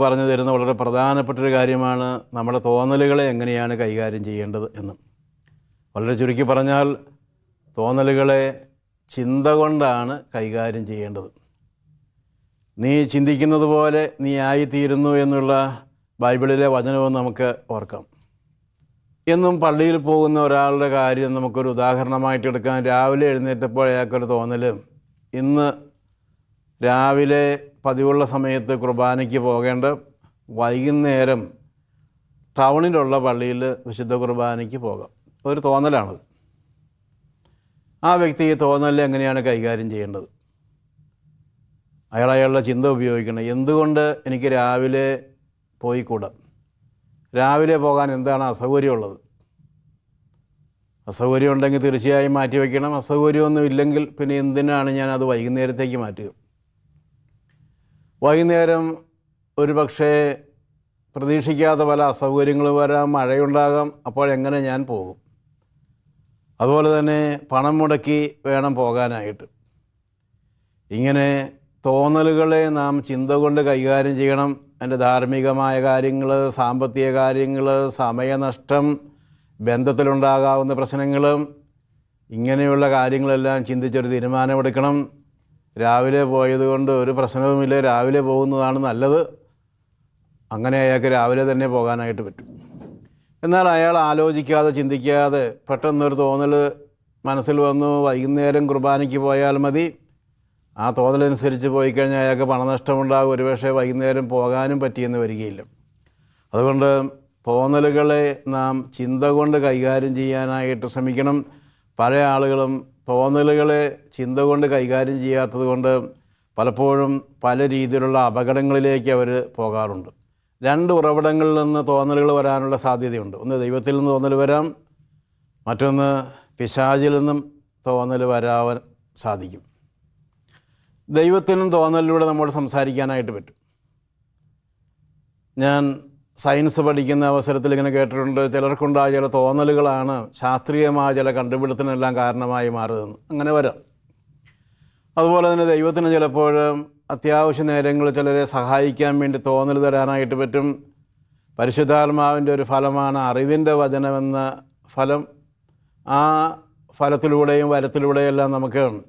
പറഞ്ഞു തരുന്ന വളരെ പ്രധാനപ്പെട്ടൊരു കാര്യമാണ് നമ്മുടെ തോന്നലുകളെ എങ്ങനെയാണ് കൈകാര്യം ചെയ്യേണ്ടത് എന്ന്. വളരെ ചുരുക്കി പറഞ്ഞാൽ തോന്നലുകളെ ചിന്ത കൊണ്ടാണ് കൈകാര്യം ചെയ്യേണ്ടത്. നീ ചിന്തിക്കുന്നത് പോലെ നീ ആയിത്തീരുന്നു എന്നുള്ള ബൈബിളിലെ വചനവും നമുക്ക് ഓർക്കാം. എന്നും പള്ളിയിൽ പോകുന്ന ഒരാളുടെ കാര്യം നമുക്കൊരു ഉദാഹരണമായിട്ട് എടുക്കാം. രാവിലെ എഴുന്നേറ്റപ്പോൾ അയാൾക്കൊരു തോന്നൽ ഇന്ന് രാവിലെ പതിവുള്ള സമയത്ത് കുർബാനയ്ക്ക് പോകേണ്ട വൈകുന്നേരം ടൗണിലുള്ള പള്ളിയിൽ വിശുദ്ധ കുർബാനയ്ക്ക് പോകാം. ഒരു തോന്നലാണത് ആ വ്യക്തി ഈ തോന്നലിൽ എങ്ങനെയാണ് കൈകാര്യം ചെയ്യേണ്ടത്? അയാൾ അയാളുടെ ചിന്ത ഉപയോഗിക്കണം. എന്തുകൊണ്ട് എനിക്ക് രാവിലെ പോയിക്കൂടാ? രാവിലെ പോകാൻ എന്താണ് അസൗകര്യമുള്ളത്? അസൗകര്യം ഉണ്ടെങ്കിൽ തീർച്ചയായും മാറ്റി വയ്ക്കണം അസൗകര്യമൊന്നും ഇല്ലെങ്കിൽ പിന്നെ എന്തിനാണ് ഞാൻ അത് വൈകുന്നേരത്തേക്ക് മാറ്റുക? വൈകുന്നേരം ഒരു പക്ഷേ പ്രതീക്ഷിക്കാത്ത പല അസൗകര്യങ്ങൾ വരാം മഴയുണ്ടാകാം അപ്പോഴെങ്ങനെ ഞാൻ പോകും? അതുപോലെ തന്നെ പണം മുടക്കി വേണം പോകാനായിട്ട്. ഇങ്ങനെ തോന്നലുകളെ നാം ചിന്ത കൊണ്ട് കൈകാര്യം ചെയ്യണം. എന്റെ ധാർമ്മികമായ കാര്യങ്ങൾ സാമ്പത്തിക കാര്യങ്ങൾ സമയനഷ്ടം ബന്ധത്തിലുണ്ടാകാവുന്ന പ്രശ്നങ്ങൾ ഇങ്ങനെയുള്ള കാര്യങ്ങളെല്ലാം ചിന്തിച്ചൊരു തീരുമാനമെടുക്കണം. രാവിലെ പോയതുകൊണ്ട് ഒരു പ്രശ്നവുമില്ല. രാവിലെ പോകുന്നതാണ് നല്ലത്. അങ്ങനെ അയാൾക്ക് രാവിലെ തന്നെ പോകാനായിട്ട് പറ്റും. എന്നാൽ അയാൾ ആലോചിക്കാതെ ചിന്തിക്കാതെ പെട്ടെന്നൊരു തോന്നൽ മനസ്സിൽ വന്നു. വൈകുന്നേരം കുർബാനയ്ക്ക് പോയാൽ മതി. ആ തോന്നലനുസരിച്ച് പോയി കഴിഞ്ഞാൽ അയാൾക്ക് പണനഷ്ടമുണ്ടാകും. ഒരുപക്ഷെ വൈകുന്നേരം പോകാനും പറ്റിയെന്ന് വരികയില്ല. അതുകൊണ്ട് തോന്നലുകളെ നാം ചിന്ത കൊണ്ട് കൈകാര്യം ചെയ്യാനായിട്ട് ശ്രമിക്കണം. പല ആളുകളും തോന്നലുകളെ ചിന്ത കൊണ്ട് കൈകാര്യം ചെയ്യാത്തത് കൊണ്ട് പലപ്പോഴും പല രീതിയിലുള്ള അപകടങ്ങളിലേക്ക് അവർ പോകാറുണ്ട്. രണ്ട് ഉറവിടങ്ങളിൽ നിന്ന് തോന്നലുകൾ വരാനുള്ള സാധ്യതയുണ്ട്. ഒന്ന് ദൈവത്തിൽ നിന്ന് തോന്നൽ വരാം മറ്റൊന്ന് പിശാചിൽ നിന്നും തോന്നൽ വരാൻ സാധിക്കും. ദൈവത്തിനും തോന്നലിലൂടെ നമ്മോട് സംസാരിക്കാനായിട്ട് പറ്റും. ഞാൻ സയൻസ് പഠിക്കുന്ന അവസരത്തിൽ ഇങ്ങനെ കേട്ടിട്ടുണ്ട്. ചിലർക്കുണ്ടായ ചില തോന്നലുകളാണ് ശാസ്ത്രീയമായ ചില കണ്ടുപിടുത്തിനെല്ലാം കാരണമായി മാറുന്നത്. അങ്ങനെ വരാം. അതുപോലെ തന്നെ ദൈവത്തിന് ചിലപ്പോൾ അത്യാവശ്യ നേരങ്ങളിൽ ചിലരെ സഹായിക്കാൻ വേണ്ടി തോന്നൽ തരാനായിട്ട് പറ്റും. പരിശുദ്ധാത്മാവിന്റെ ഒരു ഫലമാണ് അറിവിന്റെ വചനമെന്ന ഫലം. ആ ഫലത്തിലൂടെയും വരത്തിലൂടെയും എല്ലാം നമുക്ക്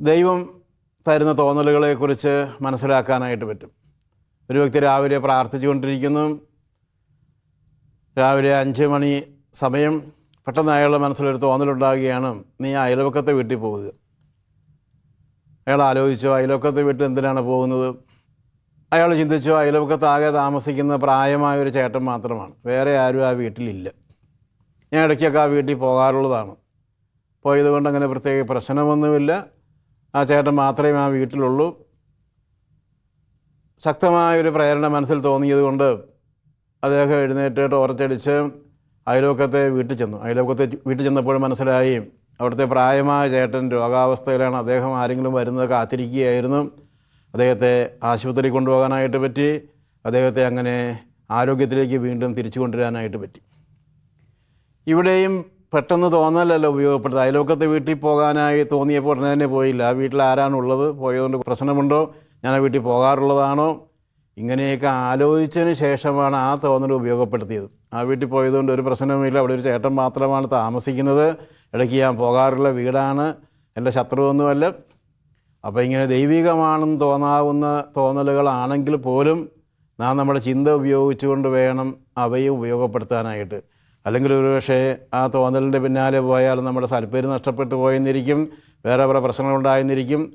ദൈവം തരുന്ന തോന്നലുകളെക്കുറിച്ച് മനസ്സിലാക്കാനായിട്ട് പറ്റും. ഒരു വ്യക്തി രാവിലെ പ്രാർത്ഥിച്ചുകൊണ്ടിരിക്കുന്നു രാവിലെ അഞ്ച് മണി സമയം പെട്ടെന്ന് അയാളുടെ മനസ്സിലൊരു തോന്നലുണ്ടാകുകയാണ് നീ അയൽവക്കത്തെ വീട്ടിൽ പോവുക. അയാൾ ആലോചിച്ചു അയൽവക്കത്തെ വീട്ടിൽ എന്തിനാണ് പോകുന്നത്? അയാൾ ചിന്തിച്ചു അയൽവക്കത്ത് ആകെ താമസിക്കുന്ന പ്രായമായ ഒരു ചേട്ടൻ മാത്രമാണ് വേറെ ആരും ആ വീട്ടിലില്ല. ഞാൻ ഇടയ്ക്കൊക്കെ ആ വീട്ടിൽ പോകാറുള്ളതാണ്. പോയതുകൊണ്ട് അങ്ങനെ പ്രത്യേക പ്രശ്നമൊന്നുമില്ല. ആ ചേട്ടൻ മാത്രമേ ആ വീട്ടിലുള്ളൂ. ശക്തമായൊരു പ്രേരണ മനസ്സിൽ തോന്നിയത് കൊണ്ട് അദ്ദേഹം എഴുന്നേറ്റ് ടോർച്ചടിച്ച് അയലോക്കത്തെ വീട്ടിൽ ചെന്നു. അയലോക്കത്തെ വീട്ടിൽ ചെന്നപ്പോൾ മനസ്സിലായി അവിടുത്തെ പ്രായമായ ചേട്ടൻ രോഗാവസ്ഥയിലാണ് അദ്ദേഹം ആരെങ്കിലും വരുന്നത് കാത്തിരിക്കുകയായിരുന്നു. അദ്ദേഹത്തെ ആശുപത്രി കൊണ്ടുപോകാനായിട്ട് പറ്റി. അദ്ദേഹത്തെ അങ്ങനെ ആരോഗ്യത്തിലേക്ക് വീണ്ടും തിരിച്ചു കൊണ്ടുവരാനായിട്ട് പറ്റി. ഇവിടെയും പെട്ടെന്ന് തോന്നലല്ല ഉപയോഗപ്പെടുത്തുക അയലോക്കത്തെ വീട്ടിൽ പോകാനായി തോന്നിയപ്പോൾ ഉടനെ തന്നെ പോയില്ല. ആ വീട്ടിൽ ആരാണുള്ളത്? പോയതുകൊണ്ട് പ്രശ്നമുണ്ടോ? ഞാൻ ആ വീട്ടിൽ പോകാറുള്ളതാണോ? ഇങ്ങനെയൊക്കെ ആലോചിച്ചതിന് ശേഷമാണ് ആ തോന്നൽ ഉപയോഗപ്പെടുത്തിയത്. ആ വീട്ടിൽ പോയതുകൊണ്ട് ഒരു പ്രശ്നവുമില്ല. അവിടെ ഒരു ചേട്ടൻ മാത്രമാണ് താമസിക്കുന്നത്. ഇടയ്ക്ക് ഞാൻ പോകാറുള്ള വീടാണ്. എന്റെ ശത്രുവൊന്നുമല്ല. അപ്പോൾ ഇങ്ങനെ ദൈവികമാണെന്ന് തോന്നാവുന്ന തോന്നലുകളാണെങ്കിൽ പോലും നാം നമ്മുടെ ചിന്ത ഉപയോഗിച്ചുകൊണ്ട് വേണം അവയെ ഉപയോഗപ്പെടുത്താനായിട്ട്. അല്ലെങ്കിൽ ഒരുപക്ഷേ ആ തോന്നലിന്റെ പിന്നാലെ പോയാൽ നമ്മുടെ സൽപ്പേര് നഷ്ടപ്പെട്ടു പോയെന്നിരിക്കും. വേറെ പല പ്രശ്നങ്ങളുണ്ടായെന്നിരിക്കും.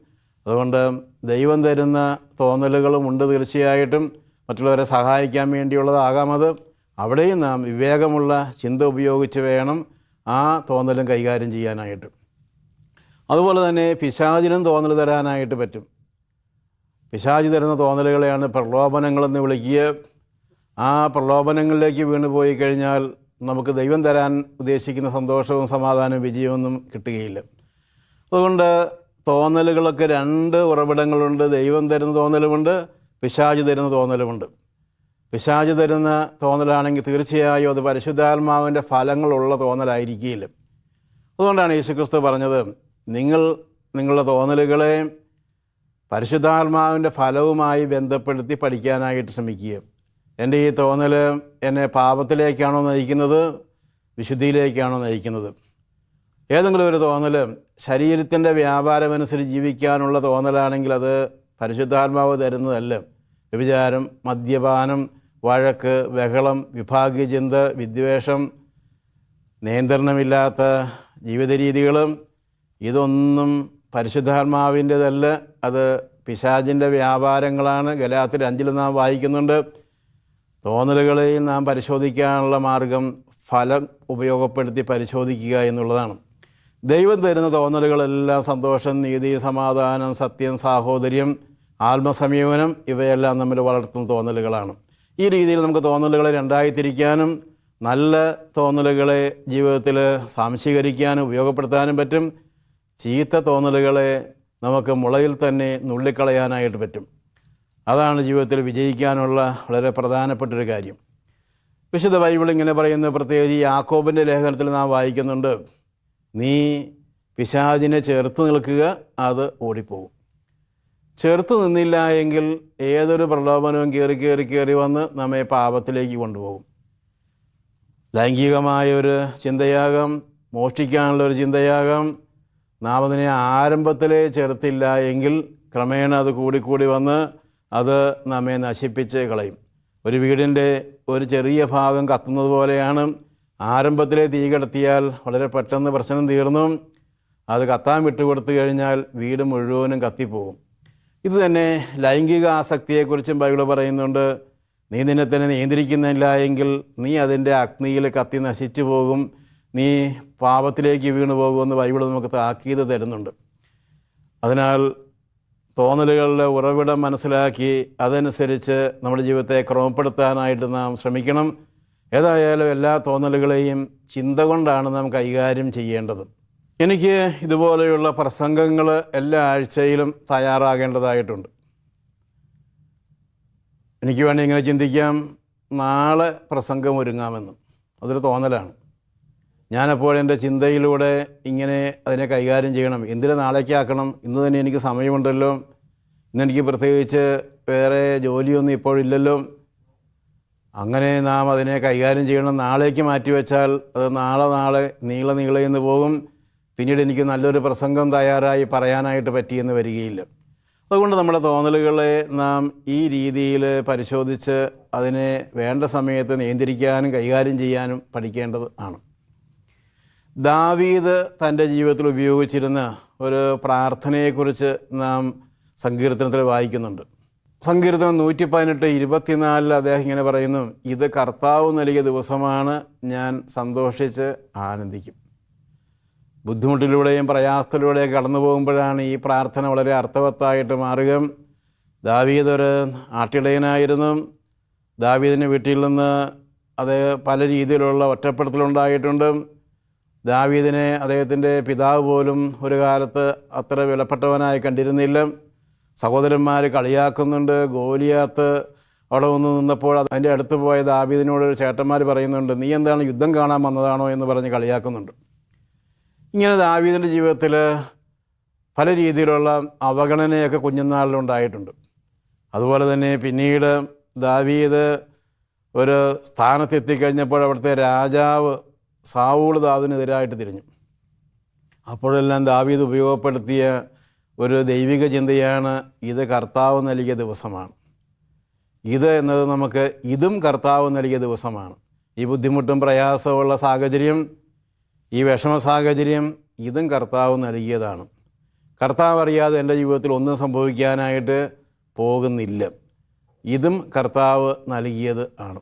അതുകൊണ്ട് ദൈവം തരുന്ന തോന്നലുകളും ഉണ്ട് തീർച്ചയായിട്ടും. മറ്റുള്ളവരെ സഹായിക്കാൻ വേണ്ടിയുള്ളതാകാം അത്. അവിടെയും നാം വിവേകമുള്ള ചിന്ത ഉപയോഗിച്ച് വേണം ആ തോന്നലും കൈകാര്യം ചെയ്യാനായിട്ട്. അതുപോലെ തന്നെ പിശാചിനും തോന്നൽ തരാനായിട്ട് പറ്റും. പിശാചി തരുന്ന തോന്നലുകളെയാണ് പ്രലോഭനങ്ങളെന്ന് വിളിക്കുക. ആ പ്രലോഭനങ്ങളിലേക്ക് വീണ് പോയി കഴിഞ്ഞാൽ നമുക്ക് ദൈവം തരാൻ ഉദ്ദേശിക്കുന്ന സന്തോഷവും സമാധാനവും വിജയമൊന്നും കിട്ടുകയില്ല. അതുകൊണ്ട് തോന്നലുകളൊക്കെ രണ്ട് ഉറവിടങ്ങളുണ്ട്. ദൈവം തരുന്ന തോന്നലുമുണ്ട് പിശാജ് തരുന്ന തോന്നലുമുണ്ട്. പിശാജ് തരുന്ന തോന്നലാണെങ്കിൽ തീർച്ചയായും അത് പരിശുദ്ധാത്മാവിന്റെ ഫലങ്ങളുള്ള തോന്നലായിരിക്കില്ല. അതുകൊണ്ടാണ് യേശുക്രിസ്തു പറഞ്ഞത് നിങ്ങൾ നിങ്ങളുടെ തോന്നലുകളെ പരിശുദ്ധാത്മാവിന്റെ ഫലവുമായി ബന്ധപ്പെടുത്തി പഠിക്കാനായിട്ട് ശ്രമിക്കുക. എന്റെ ഈ തോന്നൽ എന്നെ പാപത്തിലേക്കാണോ നയിക്കുന്നത്? വിശുദ്ധിയിലേക്കാണോ നയിക്കുന്നത്? ഏതെങ്കിലും ഒരു തോന്നൽ ശരീരത്തിന്റെ വ്യാപാരമനുസരിച്ച് ജീവിക്കാനുള്ള തോന്നലാണെങ്കിൽ അത് പരിശുദ്ധാത്മാവ് തരുന്നതല്ല. വ്യഭിചാരം മദ്യപാനം വഴക്ക് ബഹളം വിഭാഗ്യചിന്ത വിദ്വേഷം നിയന്ത്രണമില്ലാത്ത ജീവിത രീതികളും ഇതൊന്നും പരിശുദ്ധാത്മാവിന്റെതല്ല. അത് പിശാചിന്റെ വ്യാപാരങ്ങളാണ്. ഗലാത്തിൽ അഞ്ചിൽ നാം വായിക്കുന്നുണ്ട്. തോന്നലുകളെയും നാം പരിശോധിക്കാനുള്ള മാർഗം ഫലം ഉപയോഗപ്പെടുത്തി പരിശോധിക്കുക എന്നുള്ളതാണ്. ദൈവം തരുന്ന തോന്നലുകളെല്ലാം സന്തോഷം നീതി സമാധാനം സത്യം സാഹോദര്യം ആത്മസമീപനം ഇവയെല്ലാം നമ്മൾ വളർത്തുന്ന തോന്നലുകളാണ്. ഈ രീതിയിൽ നമുക്ക് തോന്നലുകളെ രണ്ടായി തിരിക്കാനും നല്ല തോന്നലുകളെ ജീവിതത്തിൽ സാംശീകരിക്കാനും ഉപയോഗപ്പെടുത്താനും പറ്റും. ചീത്ത തോന്നലുകളെ നമുക്ക് മുളയിൽ തന്നെ നുള്ളിക്കളയാനായിട്ട് പറ്റും. അതാണ് ജീവിതത്തിൽ വിജയിക്കാനുള്ള വളരെ പ്രധാനപ്പെട്ടൊരു കാര്യം. വിശുദ്ധ ബൈബിൾ ഇങ്ങനെ പറയുന്ന പ്രത്യേകിച്ച് യാക്കോബിന്റെ ലേഖനത്തിൽ നാം വായിക്കുന്നുണ്ട്. നീ പിശാചിനെ ചേർത്ത് നിൽക്കുക അത് ഓടിപ്പോകും. ചേർത്ത് നിന്നില്ല എങ്കിൽ ഏതൊരു പ്രലോഭനവും കയറി കയറി കയറി വന്ന് നമ്മെ പാപത്തിലേക്ക് കൊണ്ടുപോകും. ലൈംഗികമായ ഒരു ചിന്തയാകാം മോഷ്ടിക്കാനുള്ള ഒരു ചിന്തയാകാം നാം അതിനെ ആരംഭത്തിലേ ചേർത്തില്ല എങ്കിൽ ക്രമേണ അത് കൂടിക്കൂടി വന്ന് അത് നമ്മെ നശിപ്പിച്ച് കളയും. ഒരു വീടിന്റെ ഒരു ചെറിയ ഭാഗം കത്തുന്നത് പോലെയാണ് ആരംഭത്തിലെ തീ കടത്തിയാൽ വളരെ പെട്ടെന്ന് പ്രശ്നം തീർന്നു. അത് കത്താൻ വിട്ടുകൊടുത്തു കഴിഞ്ഞാൽ വീട് മുഴുവനും കത്തിപ്പോകും ഇത് തന്നെ ലൈംഗിക ആസക്തിയെക്കുറിച്ചും ബൈബിൾ പറയുന്നുണ്ട്. നീ നിന്നെ തന്നെ നിയന്ത്രിക്കുന്നില്ല എങ്കിൽ നീ അതിന്റെ അഗ്നിയിൽ കത്തി നശിച്ചു പോകും. നീ പാപത്തിലേക്ക് വീണു പോകുമെന്ന് ബൈബിൾ നമുക്ക് താക്കീത് തരുന്നുണ്ട്. അതിനാൽ തോന്നലുകളുടെ ഉറവിടം മനസ്സിലാക്കി അതനുസരിച്ച് നമ്മുടെ ജീവിതത്തെ ക്രമപ്പെടുത്താനായിട്ട് നാം ശ്രമിക്കണം. ഏതായാലും എല്ലാ തോന്നലുകളെയും ചിന്ത കൊണ്ടാണ് നാം കൈകാര്യം ചെയ്യേണ്ടത്. എനിക്ക് ഇതുപോലെയുള്ള പ്രസംഗങ്ങൾ എല്ലാ ആഴ്ചയിലും തയ്യാറാകേണ്ടതായിട്ടുണ്ട്. എനിക്ക് വേണ്ടി ഇങ്ങനെ ചിന്തിക്കാം നാളെ പ്രസംഗം ഒരുങ്ങാമെന്ന്. അതൊരു തോന്നലാണ്. ഞാനപ്പോൾ എന്റെ ചിന്തയിലൂടെ ഇങ്ങനെ അതിനെ കൈകാര്യം ചെയ്യണം. എന്തിനു നാളേക്കാക്കണം? ഇന്ന് തന്നെ എനിക്ക് സമയമുണ്ടല്ലോ. ഇന്നെനിക്ക് പ്രത്യേകിച്ച് വേറെ ജോലിയൊന്നും ഇപ്പോഴില്ലല്ലോ. അങ്ങനെ നാം അതിനെ കൈകാര്യം ചെയ്യണം. നാളേക്ക് മാറ്റിവെച്ചാൽ അത് നാളെ നാളെ നീള നീളയെന്ന് പോകും. പിന്നീട് എനിക്ക് നല്ലൊരു പ്രസംഗം തയ്യാറായി പറയാനായിട്ട് പറ്റിയെന്ന് വരികയില്ല. അതുകൊണ്ട് നമ്മുടെ തോന്നലുകളെ നാം ഈ രീതിയിൽ പരിശോധിച്ച് അതിനെ വേണ്ട സമയത്ത് നിയന്ത്രിക്കാനും കൈകാര്യം ചെയ്യാനും പഠിക്കേണ്ടത് ആണ്. ദാവീദ് തന്റെ ജീവിതത്തിൽ ഉപയോഗിച്ചിരുന്ന ഒരു പ്രാർത്ഥനയെക്കുറിച്ച് നാം സങ്കീർത്തനത്തിൽ വായിക്കുന്നുണ്ട്. സങ്കീർത്തനം നൂറ്റി പതിനെട്ട് ഇരുപത്തിനാലിൽ അദ്ദേഹം ഇങ്ങനെ പറയുന്നു ഇത് കർത്താവ് നൽകിയ ദിവസമാണ് ഞാൻ സന്തോഷിച്ച് ആനന്ദിക്കും. ബുദ്ധിമുട്ടിലൂടെയും പ്രയാസത്തിലൂടെയും കടന്നു പോകുമ്പോഴാണ് ഈ പ്രാർത്ഥന വളരെ അർത്ഥവത്തായിട്ട് മാറുക. ദാവീദ് ഒരു ആട്ടിടയനായിരുന്നു. ദാവീദിന്റെ വീട്ടിൽ നിന്ന് അത് പല രീതിയിലുള്ള ഒറ്റപ്പെടുത്തലുണ്ടായിട്ടുണ്ട്. ദാവീദിനെ അദ്ദേഹത്തിന്റെ പിതാവ് പോലും ഒരു കാലത്ത് അത്ര വിലപ്പെട്ടവനായി കണ്ടിരുന്നില്ല. സഹോദരന്മാർ കളിയാക്കുന്നുണ്ട് ഗോലിയാത്ത് അവിടെ വന്ന് നിന്നപ്പോൾ അതിന്റെ അടുത്ത് പോയ ദാവീദിനോട് ചേട്ടന്മാർ പറയുന്നുണ്ട് നീ എന്താണ് യുദ്ധം കാണാൻ വന്നതാണോ എന്ന് പറഞ്ഞ് കളിയാക്കുന്നുണ്ട്. ഇങ്ങനെ ദാവീദിന്റെ ജീവിതത്തിൽ പല രീതിയിലുള്ള അവഗണനയൊക്കെ കുഞ്ഞുനാളിലുണ്ടായിട്ടുണ്ട് അതുപോലെ തന്നെ പിന്നീട് ദാവീദ് ഒരു സ്ഥാനത്തെത്തിക്കഴിഞ്ഞപ്പോൾ അവിടുത്തെ രാജാവ് സാവൂൾ ദാവിനെതിരായിട്ട് തിരിഞ്ഞു. അപ്പോഴെല്ലാം ദാവീദ് ഉപയോഗപ്പെടുത്തിയ ഒരു ദൈവിക ചിന്തയാണ് ഇത് കർത്താവ് നൽകിയ ദിവസമാണ്. ഇത് എന്നത് നമുക്ക് ഇതും കർത്താവ് നൽകിയ ദിവസമാണ്. ഈ ബുദ്ധിമുട്ടും പ്രയാസമുള്ള സാഹചര്യം ഈ വിഷമ സാഹചര്യം ഇതും കർത്താവ് നൽകിയതാണ്. കർത്താവ് അറിയാതെ എന്റെ ജീവിതത്തിൽ ഒന്നും സംഭവിക്കാനായിട്ട് പോകുന്നില്ല. ഇതും കർത്താവ് നൽകിയത് ആണ്.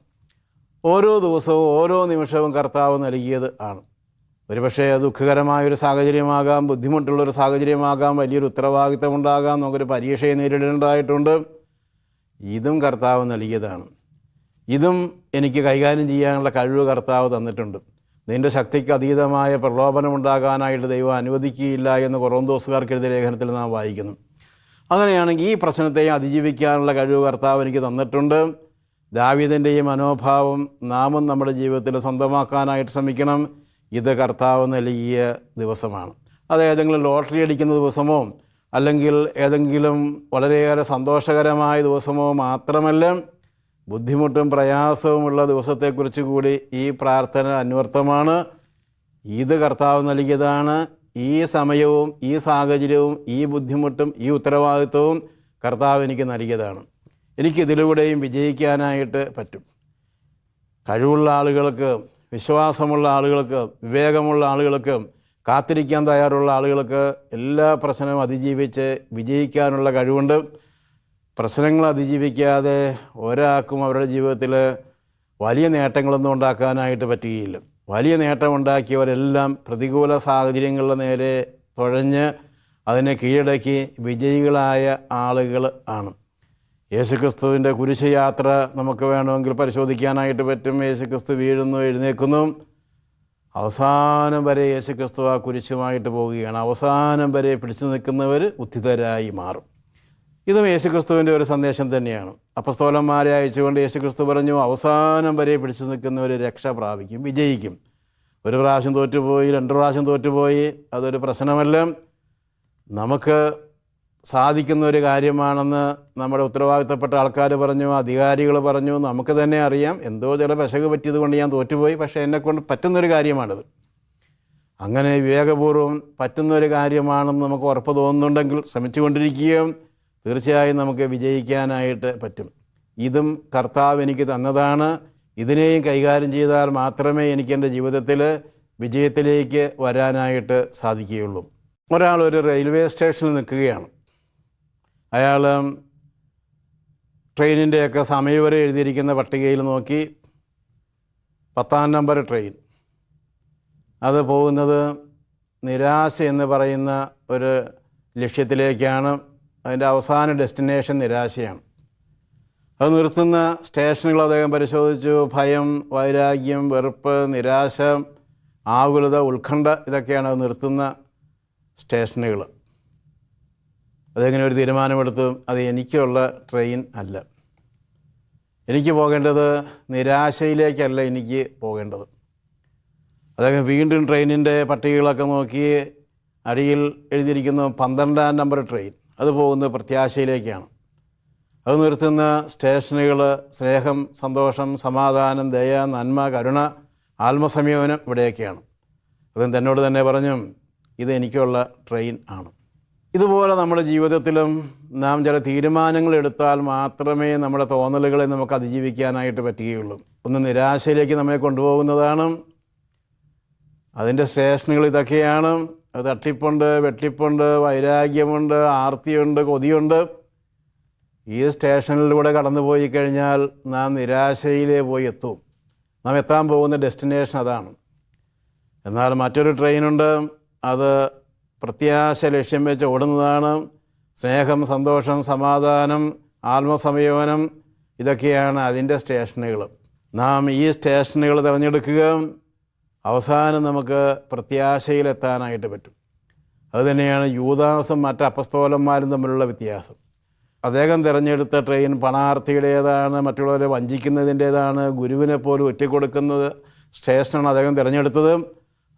ഓരോ ദിവസവും ഓരോ നിമിഷവും കർത്താവ് നൽകിയത് ആണ്. ഒരുപക്ഷേ ദുഃഖകരമായൊരു സാഹചര്യമാകാം ബുദ്ധിമുട്ടുള്ളൊരു സാഹചര്യമാകാം വലിയൊരു ഉത്തരവാദിത്തമുണ്ടാകാം നമുക്കൊരു പരീക്ഷയെ നേരിടേണ്ടതായിട്ടുണ്ട്. ഇതും കർത്താവ് നൽകിയതാണ്. ഇതും എനിക്ക് കൈകാര്യം ചെയ്യാനുള്ള കഴിവ് കർത്താവ് തന്നിട്ടുണ്ട്. നിന്റെ ശക്തിക്ക് അതീതമായ പ്രലോഭനമുണ്ടാകാനായിട്ട് ദൈവം അനുവദിക്കുകയില്ല എന്ന് കൊറോന്തോസുകാർക്ക് എഴുതിയ ലേഖനത്തിൽ നാം വായിക്കുന്നു. അങ്ങനെയാണെങ്കിൽ ഈ പ്രശ്നത്തെ അതിജീവിക്കാനുള്ള കഴിവ് കർത്താവ് എനിക്ക് തന്നിട്ടുണ്ട്. ദാവീദിന്റെ ഈ മനോഭാവം നാമും നമ്മുടെ ജീവിതത്തിൽ സ്വന്തമാക്കാനായിട്ട് ശ്രമിക്കണം. ഇത് കർത്താവ് നൽകിയ ദിവസമാണ്. അത് ഏതെങ്കിലും ലോട്ടറി അടിക്കുന്ന ദിവസമോ അല്ലെങ്കിൽ ഏതെങ്കിലും വളരെയേറെ സന്തോഷകരമായ ദിവസമോ മാത്രമല്ല ബുദ്ധിമുട്ടും പ്രയാസവുമുള്ള ദിവസത്തെക്കുറിച്ച് കൂടി ഈ പ്രാർത്ഥന അന്വർത്ഥമാണ്. ഇത് കർത്താവ് നൽകിയതാണ്. ഈ സമയവും ഈ സാഹചര്യവും ഈ ബുദ്ധിമുട്ടും ഈ ഉത്തരവാദിത്വവും കർത്താവ് എനിക്ക് നൽകിയതാണ്. എനിക്കിതിലൂടെയും വിജയിക്കാനായിട്ട് പറ്റും. കഴിവുള്ള ആളുകൾക്ക് വിശ്വാസമുള്ള ആളുകൾക്ക് വിവേകമുള്ള ആളുകൾക്ക് കാത്തിരിക്കാൻ തയ്യാറുള്ള ആളുകൾക്ക് എല്ലാ പ്രശ്നവും അതിജീവിച്ച് വിജയിക്കാനുള്ള കഴിവുണ്ട്. പ്രശ്നങ്ങൾ അതിജീവിക്കാതെ ഒരാൾക്കും അവരുടെ ജീവിതത്തിൽ വലിയ നേട്ടങ്ങളൊന്നും ഉണ്ടാക്കാനായിട്ട് പറ്റുകയില്ല. വലിയ നേട്ടമുണ്ടാക്കിയവരെല്ലാം പ്രതികൂല സാഹചര്യങ്ങളുടെ നേരെ തുഴഞ്ഞ് അതിനെ കീഴടക്കി വിജയികളായ ആളുകൾ ആണ്. യേശുക്രിസ്തുവിന്റെ കുരിശയാത്ര നമുക്ക് വേണമെങ്കിൽ പരിശോധിക്കാനായിട്ട് പറ്റും. യേശുക്രിസ്തു വീഴുന്നു എഴുന്നേക്കുന്നു അവസാനം വരെ യേശുക്രിസ്തു ആ കുരിശുമായിട്ട് പോവുകയാണ്. അവസാനം വരെ പിടിച്ചു നിൽക്കുന്നവർ ഉദ്ധിതരായി മാറും. ഇതും യേശുക്രിസ്തുവിന്റെ ഒരു സന്ദേശം തന്നെയാണ്. അപ്പസ്തോലന്മാരെ അയച്ചുകൊണ്ട് യേശുക്രിസ്തു പറഞ്ഞു അവസാനം വരെ പിടിച്ചു നിൽക്കുന്നവർ രക്ഷ പ്രാപിക്കും വിജയിക്കും. ഒരു പ്രാവശ്യം തോറ്റുപോയി രണ്ട് പ്രാവശ്യം തോറ്റുപോയി അതൊരു പ്രശ്നമല്ല. നമുക്ക് സാധിക്കുന്ന ഒരു കാര്യമാണെന്ന് നമ്മുടെ ഉത്തരവാദിത്തപ്പെട്ട ആൾക്കാർ പറഞ്ഞു അധികാരികൾ പറഞ്ഞു. നമുക്ക് തന്നെ അറിയാം. എന്തോ ചില പെശക് പറ്റിയത് കൊണ്ട് ഞാൻ തോറ്റുപോയി. പക്ഷേ എന്നെക്കൊണ്ട് പറ്റുന്നൊരു കാര്യമാണിത്. അങ്ങനെ വിവേകപൂർവം പറ്റുന്നൊരു കാര്യമാണെന്ന് നമുക്ക് ഉറപ്പ് തോന്നുന്നുണ്ടെങ്കിൽ ശ്രമിച്ചുകൊണ്ടിരിക്കുകയും തീർച്ചയായും നമുക്ക് വിജയിക്കാനായിട്ട് പറ്റും. ഇതും കർത്താവ് എനിക്ക് തന്നതാണ്. ഇതിനെയും കൈകാര്യം ചെയ്താൽ മാത്രമേ എനിക്ക് എന്റെ ജീവിതത്തിൽ വിജയത്തിലേക്ക് വരാനായിട്ട് സാധിക്കുകയുള്ളൂ. ഒരാൾ ഒരു റെയിൽവേ സ്റ്റേഷനിൽ നിൽക്കുകയാണ്. അയാൾ ട്രെയിനിന്റെയൊക്കെ സമയം വരെ എഴുതിയിരിക്കുന്ന പട്ടികയിൽ നോക്കി പത്താം നമ്പർ ട്രെയിൻ. അത് പോകുന്നത് നിരാശ എന്ന് പറയുന്ന ഒരു ലക്ഷ്യത്തിലേക്കാണ്. അതിന്റെ അവസാന ഡെസ്റ്റിനേഷൻ നിരാശയാണ്. അത് നിർത്തുന്ന സ്റ്റേഷനുകൾ അദ്ദേഹം പരിശോധിച്ചു. ഭയം വൈരാഗ്യം വെറുപ്പ് നിരാശ ആകുലത ഉത്കണ്ഠ ഇതൊക്കെയാണ് അത് നിർത്തുന്ന സ്റ്റേഷനുകൾ. അതെങ്ങനെ ഒരു തീരുമാനമെടുത്തു? അത് എനിക്കുള്ള ട്രെയിൻ അല്ല. എനിക്ക് പോകേണ്ടത് നിരാശയിലേക്കല്ല എനിക്ക് പോകേണ്ടത്. അദ്ദേഹം വീണ്ടും ട്രെയിനിന്റെ പട്ടികകളൊക്കെ നോക്കി അടിയിൽ എഴുതിയിരിക്കുന്ന പന്ത്രണ്ടാം നമ്പർ ട്രെയിൻ. അത് പോകുന്നത് പ്രത്യാശയിലേക്കാണ്. അത് നിർത്തുന്ന സ്റ്റേഷനുകൾ സ്നേഹം സന്തോഷം സമാധാനം ദയ നന്മ കരുണ ആത്മസംയമനം ഇവിടെയൊക്കെയാണ്. അതും തന്നോട് തന്നെ പറഞ്ഞു ഇത് എനിക്കുള്ള ട്രെയിൻ ആണ്. ഇതുപോലെ നമ്മുടെ ജീവിതത്തിലും നാം ചില തീരുമാനങ്ങൾ എടുത്താൽ മാത്രമേ നമ്മുടെ തോന്നലുകളെ നമുക്ക് അതിജീവിക്കാനായിട്ട് പറ്റുകയുള്ളൂ. ഒന്ന് നിരാശയിലേക്ക് നമ്മെ കൊണ്ടുപോകുന്നതാണ്. അതിന്റെ സ്റ്റേഷനുകൾ ഇതൊക്കെയാണ്. അത് തട്ടിപ്പുണ്ട് വെട്ടിപ്പുണ്ട് വൈരാഗ്യമുണ്ട് ആർത്തിയുണ്ട് കൊതിയുണ്ട്. ഈ സ്റ്റേഷനിലൂടെ കടന്നു പോയി കഴിഞ്ഞാൽ നാം നിരാശയിലേ പോയി എത്തും. നാം എത്താൻ പോകുന്ന ഡെസ്റ്റിനേഷൻ അതാണ്. എന്നാൽ മറ്റൊരു ട്രെയിനുണ്ട്. അത് പ്രത്യാശ ലക്ഷ്യം വെച്ച് ഓടുന്നതാണ്. സ്നേഹം സന്തോഷം സമാധാനം ആത്മസംയമനം ഇതൊക്കെയാണ് അതിന്റെ സ്റ്റേഷനുകൾ. നാം ഈ സ്റ്റേഷനുകൾ തിരഞ്ഞെടുക്കുക. അവസാനം നമുക്ക് പ്രത്യാശയിലെത്താനായിട്ട് പറ്റും. അതുതന്നെയാണ് യൂദാസും മറ്റ് അപ്പസ്തോലന്മാരും തമ്മിലുള്ള വ്യത്യാസം. അദ്ദേഹം തിരഞ്ഞെടുത്ത ട്രെയിൻ പണാർത്ഥിയുടേതാണ് മറ്റുള്ളവരെ വഞ്ചിക്കുന്നതിന്റേതാണ് ഗുരുവിനെ പോലും ഒറ്റക്കൊടുക്കുന്നത് സ്റ്റേഷനാണ് അദ്ദേഹം തിരഞ്ഞെടുത്തത്.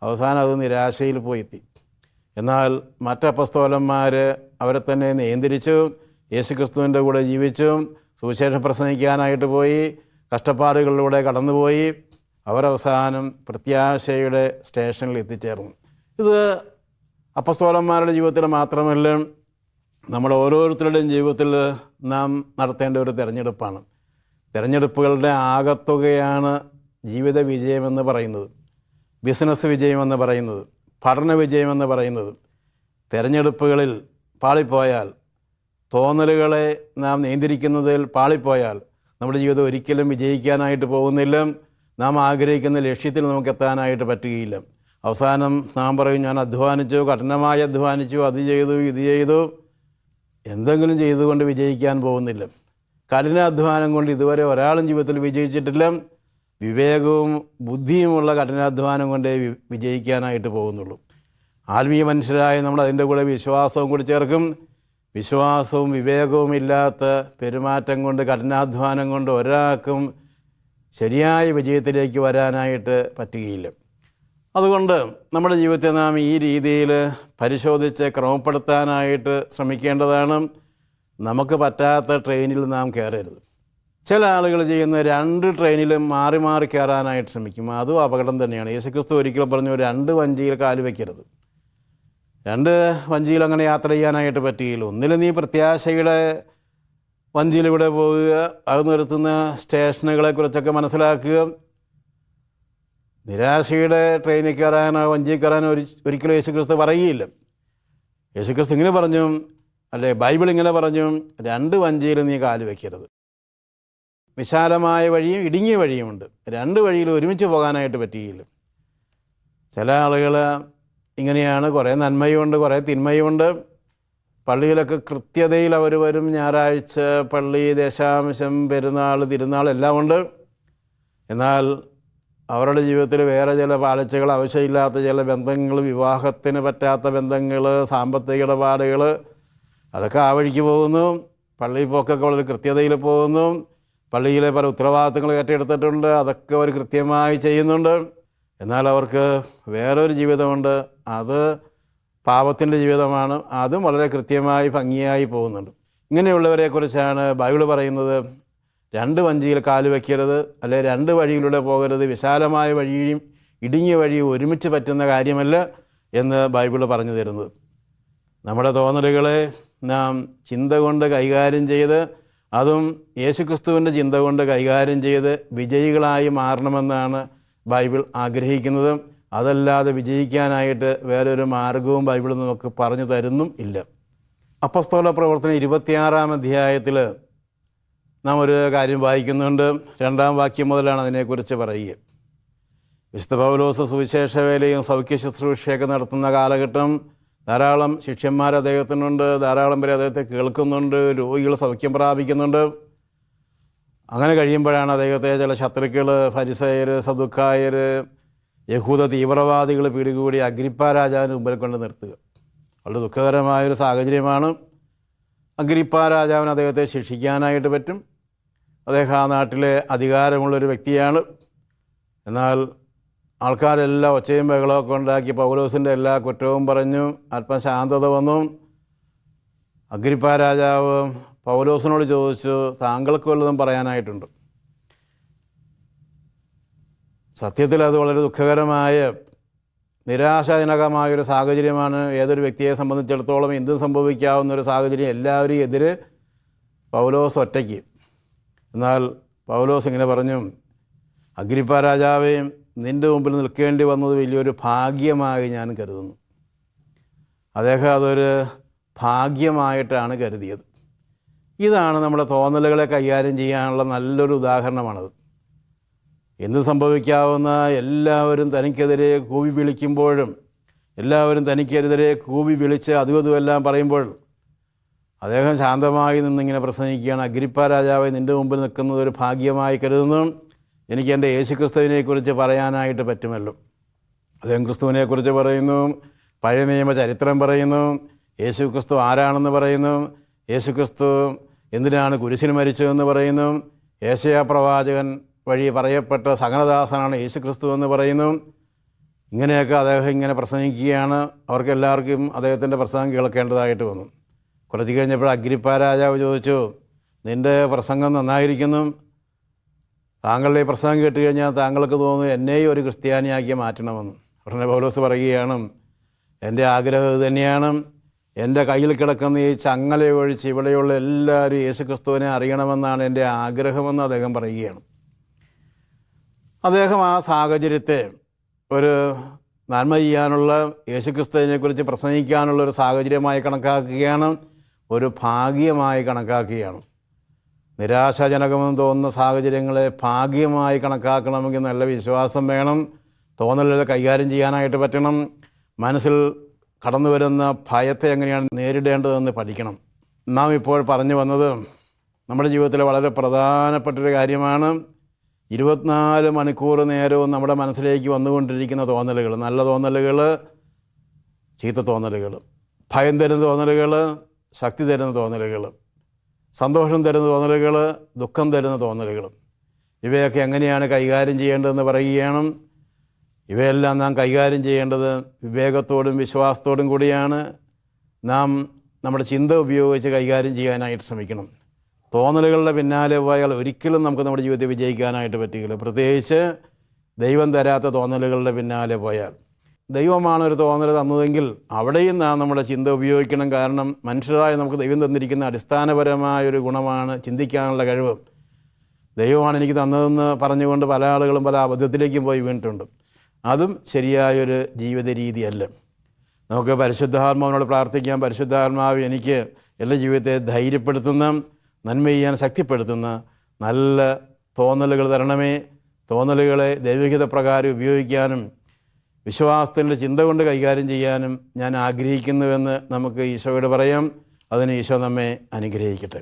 അവസാനം അത് നിരാശയിൽ പോയി എത്തി. എന്നാൽ മറ്റപ്പസ്തോലന്മാർ അവരെ തന്നെ നിയന്ത്രിച്ചു യേശുക്രിസ്തുവിന്റെ കൂടെ ജീവിച്ചു സുവിശേഷം പ്രസംഗിക്കാനായിട്ട് പോയി കഷ്ടപ്പാടുകളിലൂടെ കടന്നുപോയി അവരവസാനം പ്രത്യാശയുടെ സ്റ്റേഷനിൽ എത്തിച്ചേർന്നു. ഇത് അപ്പസ്തോലന്മാരുടെ ജീവിതത്തിൽ മാത്രമല്ല നമ്മൾ ഓരോരുത്തരുടെയും ജീവിതത്തിൽ നാം നടത്തേണ്ട ഒരു തിരഞ്ഞെടുപ്പാണ്. തിരഞ്ഞെടുപ്പുകളുടെ ആകത്തുകയാണ് ജീവിത വിജയമെന്ന് പറയുന്നത് ബിസിനസ് വിജയമെന്ന് പറയുന്നത്. പഠന വിജയമെന്ന് പറയുന്നത് തിരഞ്ഞെടുപ്പുകളിൽ പാളിപ്പോയാൽ തോന്നലുകളെ നാം നിയന്ത്രിക്കുന്നതിൽ പാളിപ്പോയാൽ നമ്മുടെ ജീവിതം ഒരിക്കലും വിജയിക്കാനായിട്ട് പോകുന്നില്ല. നാം ആഗ്രഹിക്കുന്ന ലക്ഷ്യത്തിൽ നമുക്ക് എത്താനായിട്ട് പറ്റുകയില്ല. അവസാനം നാം പറയും ഞാൻ അധ്വാനിച്ചു കഠിനമായി അധ്വാനിച്ചു അത് ചെയ്തു ഇത് ചെയ്തു. എന്തെങ്കിലും ചെയ്തുകൊണ്ട് വിജയിക്കാൻ പോകുന്നില്ല. കഠിനാധ്വാനം കൊണ്ട് ഇതുവരെ ഒരാളും ജീവിതത്തിൽ വിജയിച്ചിട്ടില്ല. വിവേകവും ബുദ്ധിയുമുള്ള കഠിനാധ്വാനം കൊണ്ടേ വിജയിക്കാനായിട്ട് പോകുന്നുള്ളൂ. ആത്മീയ മനുഷ്യരായ നമ്മൾ അതിന്റെ കൂടെ വിശ്വാസവും കൂടി ചേർക്കും. വിശ്വാസവും വിവേകവും ഇല്ലാത്ത പെരുമാറ്റം കൊണ്ട് കഠിനാധ്വാനം കൊണ്ട് ഒരാൾക്കും ശരിയായ വിജയത്തിലേക്ക് വരാനായിട്ട് പറ്റുകയില്ല. അതുകൊണ്ട് നമ്മുടെ ജീവിതത്തെ നാം ഈ രീതിയിൽ പരിശോധിച്ച് ക്രമപ്പെടുത്താനായിട്ട് ശ്രമിക്കേണ്ടതാണ്. നമുക്ക് പറ്റാത്ത ട്രെയിനിൽ നാം കയറരുത്. ചില ആളുകൾ ചെയ്യുന്ന രണ്ട് ട്രെയിനിലും മാറി മാറി കയറാനായിട്ട് ശ്രമിക്കും. അതും അപകടം തന്നെയാണ്. യേശുക്രിസ്തു ഒരിക്കലും പറഞ്ഞു രണ്ട് വഞ്ചിയിൽ കാൽ വയ്ക്കരുത് രണ്ട് വഞ്ചിയിൽ അങ്ങനെ യാത്ര ചെയ്യാനായിട്ട് പറ്റുകയില്ല ഒന്നിൽ നീ പ്രത്യാശയുടെ വഞ്ചിയിലൂടെ പോവുക അത് നിർത്തുന്ന സ്റ്റേഷനുകളെക്കുറിച്ചൊക്കെ മനസ്സിലാക്കുക. നിരാശയുടെ ട്രെയിനിൽ കയറാനോ വഞ്ചിയിൽ കയറാനോ ഒരു ഒരിക്കലും യേശുക്രിസ്തു പറയുകയില്ല യേശുക്രിസ്തു ഇങ്ങനെ പറഞ്ഞു അല്ലേ ബൈബിൾ ഇങ്ങനെ പറഞ്ഞു രണ്ട് വഞ്ചിയിൽ നീ കാൽ വയ്ക്കരുത് വിശാലമായ വഴിയും ഇടുങ്ങിയ വഴിയുമുണ്ട് രണ്ട് വഴിയിൽ ഒരുമിച്ച് പോകാനായിട്ട് പറ്റുകയില്ല ചില ആളുകൾ ഇങ്ങനെയാണ് കുറേ നന്മയുമുണ്ട് കുറേ തിന്മയുമുണ്ട് പള്ളിയിലൊക്കെ കൃത്യതയിൽ അവർ വരും. ഞായറാഴ്ച പള്ളി ദേശാംശം പെരുന്നാൾ തിരുനാൾ എല്ലാം ഉണ്ട്. എന്നാൽ അവരുടെ ജീവിതത്തിൽ വേറെ ചില പാളിച്ചകൾ ആവശ്യമില്ലാത്ത ചില ബന്ധങ്ങൾ വിവാഹത്തിന് പറ്റാത്ത ബന്ധങ്ങൾ സാമ്പത്തിക ഇടപാടുകൾ അതൊക്കെ ആ വഴിക്ക് പോകുന്നു. പള്ളി പോക്കൊക്കെ വളരെ കൃത്യതയിൽ പോകുന്നു. പള്ളിയിലെ പല ഉത്തരവാദിത്തങ്ങൾ ഏറ്റെടുത്തിട്ടുണ്ട്. അതൊക്കെ അവർ കൃത്യമായി ചെയ്യുന്നുണ്ട്. എന്നാൽ അവർക്ക് വേറൊരു ജീവിതമുണ്ട്. അത് പാപത്തിന്റെ ജീവിതമാണ്. അതും വളരെ കൃത്യമായി ഭംഗിയായി പോകുന്നുണ്ട്. ഇങ്ങനെയുള്ളവരെക്കുറിച്ചാണ് ബൈബിൾ പറയുന്നത്. രണ്ട് വഞ്ചിയിൽ കാൽ വയ്ക്കരുത് അല്ലെ രണ്ട് വഴിയിലൂടെ പോകരുത്. വിശാലമായ വഴിയും ഇടുങ്ങിയ വഴിയും ഒരുമിച്ച് പറ്റുന്ന കാര്യമല്ല എന്ന് ബൈബിൾ പറഞ്ഞു തരുന്നത്. നമ്മുടെ തോന്നലുകളെ നാം ചിന്ത കൊണ്ട് കൈകാര്യം ചെയ്ത് അതും യേശുക്രിസ്തുവിന്റെ ചിന്ത കൊണ്ട് കൈകാര്യം ചെയ്ത് വിജയികളായി മാറണമെന്നാണ് ബൈബിൾ ആഗ്രഹിക്കുന്നതും. അതല്ലാതെ വിജയിക്കാനായിട്ട് വേറൊരു മാർഗവും ബൈബിൾ നമുക്ക് പറഞ്ഞു തരുന്നും ഇല്ല. അപ്പസ്തോല പ്രവർത്തനം ഇരുപത്തിയാറാം അധ്യായത്തിൽ നാം ഒരു കാര്യം വായിക്കുന്നുണ്ട്. രണ്ടാം വാക്യം മുതലാണ് അതിനെക്കുറിച്ച് പറയുക. വിശുദ്ധ പൗലോസ് സുവിശേഷ വേലയും സൗഖ്യ ശുശ്രൂഷയൊക്കെ നടത്തുന്ന കാലഘട്ടം ധാരാളം ശിഷ്യന്മാർ അദ്ദേഹത്തിനുണ്ട് ധാരാളം പേര് അദ്ദേഹത്തെ കേൾക്കുന്നുണ്ട് രോഗികൾ സൗഖ്യം പ്രാപിക്കുന്നുണ്ട്. അങ്ങനെ കഴിയുമ്പോഴാണ് അദ്ദേഹത്തെ ചില ശത്രുക്കൾ ഫരിസയർ സദുക്കായർ യഹൂദ തീവ്രവാദികൾ പിടികൂടി അഗ്രിപ്പ രാജാവിന് മുമ്പിൽ കൊണ്ട് നിർത്തുക. വളരെ ദുഃഖകരമായൊരു സാഹചര്യമാണ്. അഗ്രിപ്പ രാജാവിന് അദ്ദേഹത്തെ ശിക്ഷിക്കാനായിട്ട് പറ്റും. അദ്ദേഹം ആ നാട്ടിലെ അധികാരമുള്ളൊരു വ്യക്തിയാണ്. എന്നാൽ ആൾക്കാരെല്ലാം ഒച്ചയും ബഹളമൊക്കെ ഉണ്ടാക്കി പൗലോസിന്റെ എല്ലാ കുറ്റവും പറഞ്ഞു അല്പം ശാന്തത വന്നു. അഗ്രിപ്പ രാജാവ് പൗലോസിനോട് ചോദിച്ചു താങ്കൾക്ക് വല്ലതും പറയാനായിട്ടുണ്ട്? സത്യത്തിൽ അത് വളരെ ദുഃഖകരമായ നിരാശാജനകമായൊരു സാഹചര്യമാണ്. ഏതൊരു വ്യക്തിയെ സംബന്ധിച്ചിടത്തോളം എന്തും സംഭവിക്കാവുന്ന ഒരു സാഹചര്യം എല്ലാവരും എതിരെ പൗലോസ് ഒറ്റയ്ക്ക്. എന്നാൽ പൗലോസ് ഇങ്ങനെ പറഞ്ഞു അഗ്രിപ്പ രാജാവേയും നിന്റെ മുമ്പിൽ നിൽക്കേണ്ടി വന്നത് വലിയൊരു ഭാഗ്യമായി ഞാൻ കരുതുന്നു. അദ്ദേഹം അതൊരു ഭാഗ്യമായിട്ടാണ് കരുതിയത്. ഇതാണ് നമ്മുടെ തോന്നലുകളെ കൈകാര്യം ചെയ്യാനുള്ള നല്ലൊരു ഉദാഹരണമാണത്. എന്ത് സംഭവിക്കാവുന്ന എല്ലാവരും തനിക്കെതിരെ കൂവി വിളിക്കുമ്പോഴും എല്ലാവരും തനിക്കെതിരെ കൂവി വിളിച്ച് അതും ഇതുമെല്ലാം പറയുമ്പോൾ അദ്ദേഹം ശാന്തമായി നിന്നിങ്ങനെ പ്രസംഗിക്കുകയാണ്. അഗ്രിപ്പ രാജാവ് നിന്റെ മുമ്പിൽ നിൽക്കുന്നത് ഒരു ഭാഗ്യമായി കരുതുന്നു. എനിക്ക് എന്റെ യേശുക്രിസ്തുവിനെക്കുറിച്ച് പറയാനായിട്ട് പറ്റുമല്ലോ. അദ്ദേഹം ക്രിസ്തുവിനെക്കുറിച്ച് പറയുന്നു പഴയ നിയമ ചരിത്രം പറയുന്നു യേശു ക്രിസ്തു ആരാണെന്ന് പറയുന്നു യേശു ക്രിസ്തു എന്തിനാണ് കുരിശിന് മരിച്ചതെന്ന് പറയുന്നു ഏശയ പ്രവാചകൻ വഴി പറയപ്പെട്ട സകലദാസനാണ് യേശു ക്രിസ്തു എന്ന് പറയുന്നു. ഇങ്ങനെയൊക്കെ അദ്ദേഹം ഇങ്ങനെ പ്രസംഗിക്കുകയാണ്. അവർക്ക് എല്ലാവർക്കും അദ്ദേഹത്തിന്റെ പ്രസംഗം കേൾക്കേണ്ടതായിട്ട് വന്നു. കുറച്ച് കഴിഞ്ഞപ്പോൾ അഗ്രിപ്പ രാജാവ് ചോദിച്ചു നിന്റെ പ്രസംഗം നന്നായിരിക്കുന്നു. താങ്കളുടെ ഈ പ്രസംഗം കേട്ട് കഴിഞ്ഞാൽ താങ്കൾക്ക് തോന്നുന്നു എന്നെയും ഒരു ക്രിസ്ത്യാനിയാക്കി മാറ്റണമെന്ന്. ഉടനെ പൗലോസ് പറയുകയാണ് എന്റെ ആഗ്രഹം തന്നെയാണ്. എന്റെ കയ്യിൽ കിടക്കുന്ന ഈ ചങ്ങല ഒഴിച്ച് ഇവിടെയുള്ള എല്ലാവരും യേശുക്രിസ്തുവിനെ അറിയണമെന്നാണ് എന്റെ ആഗ്രഹമെന്ന് അദ്ദേഹം പറയുകയാണ്. അദ്ദേഹം ആ സാഹചര്യത്തെ ഒരു നന്മ ചെയ്യാനുള്ള യേശുക്രിസ്തുവിനെക്കുറിച്ച് പ്രസംഗിക്കാനുള്ള ഒരു സാഹചര്യമായി കണക്കാക്കുകയാണ് ഒരു ഭാഗ്യമായി കണക്കാക്കുകയാണ്. നിരാശാജനകമെന്ന് തോന്നുന്ന സാഹചര്യങ്ങളെ ഭാഗ്യമായി കണക്കാക്കണമെങ്കിൽ നല്ല വിശ്വാസം വേണം. തോന്നലുകൾ കൈകാര്യം ചെയ്യാനായിട്ട് പറ്റണം. മനസ്സിൽ കടന്നു വരുന്ന ഭയത്തെ എങ്ങനെയാണ് നേരിടേണ്ടതെന്ന് പഠിക്കണം. നാം ഇപ്പോൾ പറഞ്ഞു വന്നത് നമ്മുടെ ജീവിതത്തിലെ വളരെ പ്രധാനപ്പെട്ടൊരു കാര്യമാണ്. ഇരുപത്തിനാല് മണിക്കൂർ നേരവും നമ്മുടെ മനസ്സിലേക്ക് വന്നുകൊണ്ടിരിക്കുന്ന തോന്നലുകൾ നല്ല തോന്നലുകൾ ചീത്ത തോന്നലുകൾ ഭയം തരുന്ന തോന്നലുകൾ ശക്തി തരുന്ന തോന്നലുകൾ സന്തോഷം തരുന്ന തോന്നലുകൾ ദുഃഖം തരുന്ന തോന്നലുകൾ. ഇവയൊക്കെ എങ്ങനെയാണ് കൈകാര്യം ചെയ്യേണ്ടതെന്ന് പറയുകയാണ്. ഇവയെല്ലാം നാം കൈകാര്യം ചെയ്യേണ്ടത് വിവേകത്തോടും വിശ്വാസത്തോടും കൂടിയാണ്. നാം നമ്മുടെ ചിന്ത ഉപയോഗിച്ച് കൈകാര്യം ചെയ്യാനായിട്ട് ശ്രമിക്കണം. തോന്നലുകളുടെ പിന്നാലെ പോയാൽ ഒരിക്കലും നമുക്ക് നമ്മുടെ ജീവിതത്തിൽ വിജയിക്കാനായിട്ട് പറ്റുകയില്ല പ്രത്യേകിച്ച് ദൈവം തരാത്ത തോന്നലുകളുടെ പിന്നാലെ പോയാൽ. ദൈവമാണ് ഒരു തോന്നൽ തന്നതെങ്കിൽ അവിടെയും നാം നമ്മുടെ ചിന്ത ഉപയോഗിക്കണം. കാരണം മനുഷ്യരായി നമുക്ക് ദൈവം തന്നിരിക്കുന്ന അടിസ്ഥാനപരമായ ഒരു ഗുണമാണ് ചിന്തിക്കാനുള്ള കഴിവ്. ദൈവമാണ് എനിക്ക് തന്നതെന്ന് പറഞ്ഞുകൊണ്ട് പല ആളുകളും പല അബദ്ധത്തിലേക്കും പോയി വീണിട്ടുണ്ട്. അതും ശരിയായൊരു ജീവിത രീതിയല്ല നമുക്ക് പരിശുദ്ധാത്മാവിനോട് പ്രാർത്ഥിക്കാം. പരിശുദ്ധാത്മാവ് എനിക്ക് എന്റെ ജീവിതത്തെ ധൈര്യപ്പെടുത്തുന്ന നന്മ ചെയ്യാൻ ശക്തിപ്പെടുത്തുന്ന നല്ല തോന്നലുകൾ തരണമേ. തോന്നലുകളെ ദൈവികത പ്രകാരം ഉപയോഗിക്കാനും വിശ്വാസത്തിന്റെ ചിന്ത കൊണ്ട് കൈകാര്യം ചെയ്യാനും ഞാൻ ആഗ്രഹിക്കുന്നുവെന്ന് നമുക്ക് ഈശോയോട് പറയാം. അതിന് ഈശോ നമ്മെ അനുഗ്രഹിക്കട്ടെ.